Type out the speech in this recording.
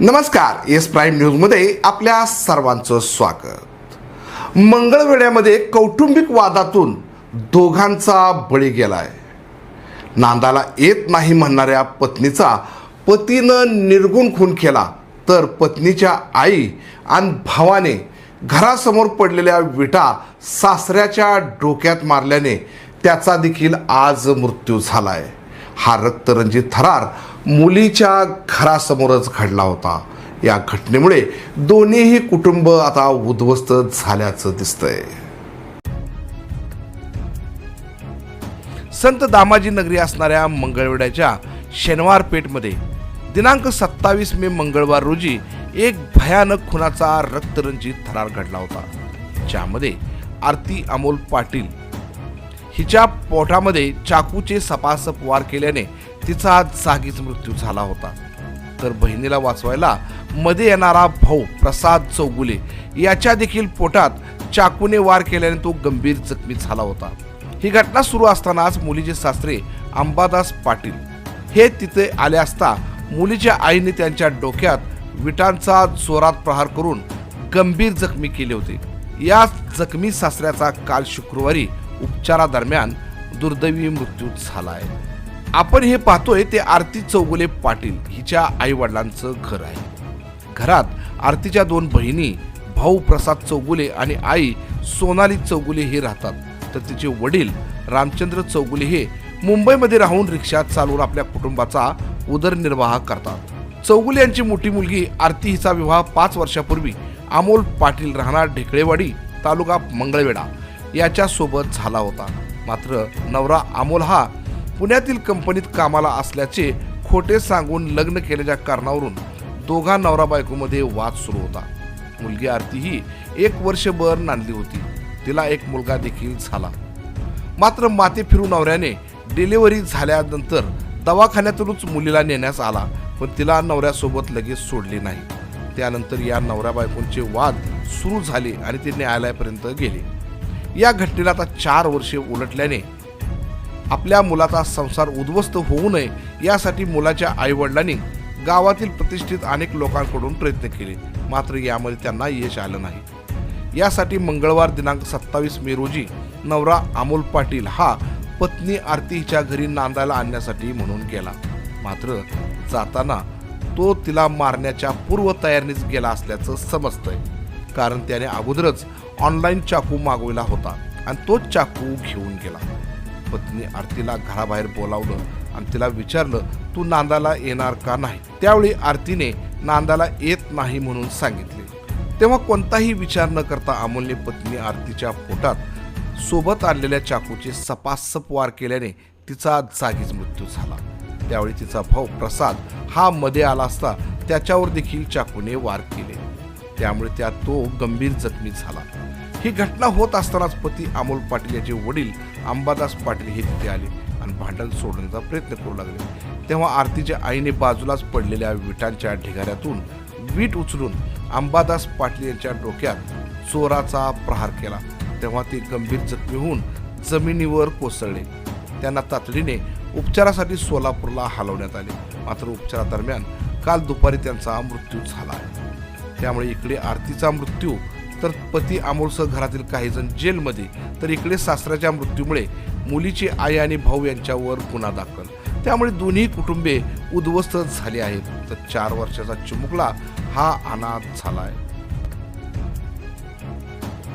नमस्कार S prime न्यूजमध्ये आपल्या सर्वांचं स्वागत. मंगळवेड्यामध्ये कौटुंबिक वादातून दोघांचा बळी गेलाय. नांदाला येत नाही म्हणणाऱ्या पत्नीचा पतीनं निर्गुण खून केला तर पत्नीच्या आई आणि भावाने घरासमोर पडलेल्या विटा सासऱ्याच्या डोक्यात मारल्याने त्याचा देखील आज मृत्यू झालाय. हा रक्तरंजित थरार मुलीच्या घरासमोरच घडला होता. या घटनेमुळे दोन्हीही कुटुंब आता उद्ध्वस्त झाल्याचं दिसतंय. संत दामाजी नगरी असणाऱ्या मंगळवेड्याच्या शनिवार पेठमध्ये दिनांक सत्तावीस मे मंगळवार रोजी एक भयानक खुनाचा रक्तरंजित थरार घडला होता. ज्यामध्ये आरती अमोल पाटील हिच्या पोटामध्ये चाकूचे सपासप वार केल्याने तिचा जागीच मृत्यू झाला होता. तर बहिणीला वाचवायला मध्ये येणारा भाऊ प्रसाद चौगुले याच्या देखील पोटात चाकूने वार केल्याने तो गंभीर जखमी झाला होता. ही घटना सुरू असतानाच मुलीचे सासरे अंबादास पाटील हे तिथे आले असता मुलीच्या आईने त्यांच्या डोक्यात विटांचा जोरात प्रहार करून गंभीर जखमी केले होते. या जखमी सासऱ्याचा काल शुक्रवारी उपचारादरम्यान दुर्दैवी मृत्यू झाला आहे आपण हे पाहतोय ते आरती चौगुले पाटील हिच्या आई वडिलांचं घर आहे. घरात आरतीच्या दोन बहिणी भाऊ प्रसाद चौगुले आणि आई सोनाली चौगुले हे राहतात. तर तिचे वडील रामचंद्र चौगुले हे मुंबईमध्ये राहून रिक्षा चालवून आपल्या कुटुंबाचा उदरनिर्वाह करतात. चौगुले यांची मोठी मुलगी आरती हिचा विवाह पाच वर्षापूर्वी अमोल पाटील राहणार ढेकळेवाडी तालुका मंगळवेढा. याच्यासोबत झाला होता. मात्र नवरा अमोल हा पुण्यातील कंपनीत कामाला असल्याचे खोटे सांगून लग्न केल्याच्या कारणावरून दोघा नवरा बायकोमध्ये वाद सुरू होता. मुलगी आरती ही एक वर्षभर नांदली होती. तिला एक मुलगा देखील झाला. मात्र माते फिरू नवऱ्याने डिलिव्हरी झाल्यानंतर दवाखान्यातूनच मुलीला नेण्यास आला पण तिला नवऱ्यासोबत लगेच सोडले नाही. त्यानंतर या नवऱ्या बायकोंचे वाद सुरू झाले आणि ते न्यायालयापर्यंत गेले. या घटनेला आता चार वर्षे उलटल्याने आपल्या मुलाचा संसार उद्ध्वस्त होऊ नये यासाठी मुलाच्या आईवडिलांनी गावातील प्रतिष्ठित अनेक लोकांकडून प्रयत्न केले. मात्र यामध्ये त्यांना यश आलं नाही. यासाठी मंगळवार दिनांक सत्तावीस मे रोजी नवरा अमोल पाटील हा पत्नी आरती हिच्या घरी नांदायला आणण्यासाठी म्हणून गेला. मात्र जाताना तो तिला मारण्याच्या पूर्वतयारीनेच गेला असल्याचं समजतंय. कारण त्याने अगोदरच ऑनलाईन चाकू मागविला होता आणि तोच चाकू घेऊन गेला. पत्नी आरतीला घराबाहेर बोलावलं आणि तिला विचारलं तू नांदाला येणार का नाही? त्यावेळी आरतीने नांदाला येत नाही म्हणून सांगितले. तेव्हा कोणताही विचार न करता अमोलने पत्नी आरतीच्या पोटात सोबत आणलेल्या चाकूचे सपासप वार केल्याने तिचा जागीच मृत्यू झाला. त्यावेळी तिचा भाऊ प्रसाद हा मध्ये आला असता त्याच्यावर देखील चाकूने वार केले. त्यामुळे त्यात तो गंभीर जखमी झाला. ही घटना होत असतानाच पती अमोल पाटील याचे वडील अंबादास पाटील हे तिथे आले आणि भांडण सोडण्याचा प्रयत्न करू लागले. तेव्हा आरतीच्या आईने बाजूलाच पडलेल्या विटांच्या ढिगाऱ्यातून वीट उचलून अंबादास पाटील यांच्या डोक्यात चोराचा प्रहार केला. तेव्हा ते गंभीर जखमी होऊन जमिनीवर कोसळले. त्यांना तातडीने उपचारासाठी सोलापूरला हलवण्यात आले. मात्र उपचारादरम्यान काल दुपारी त्यांचा मृत्यू झाला. आहे त्यामुळे इकडे आरतीचा मृत्यू तर पती अमोलसह घरातील काही जण जेलमध्ये तर इकडे सासऱ्याच्या मृत्यूमुळे मुलीची आई आणि भाऊ यांच्यावर गुन्हा दाखल. त्यामुळे दोन्ही कुटुंबे उद्ध्वस्त झाली आहेत. तर चार वर्षाचा चिमुकला हा अनाथ झाला आहे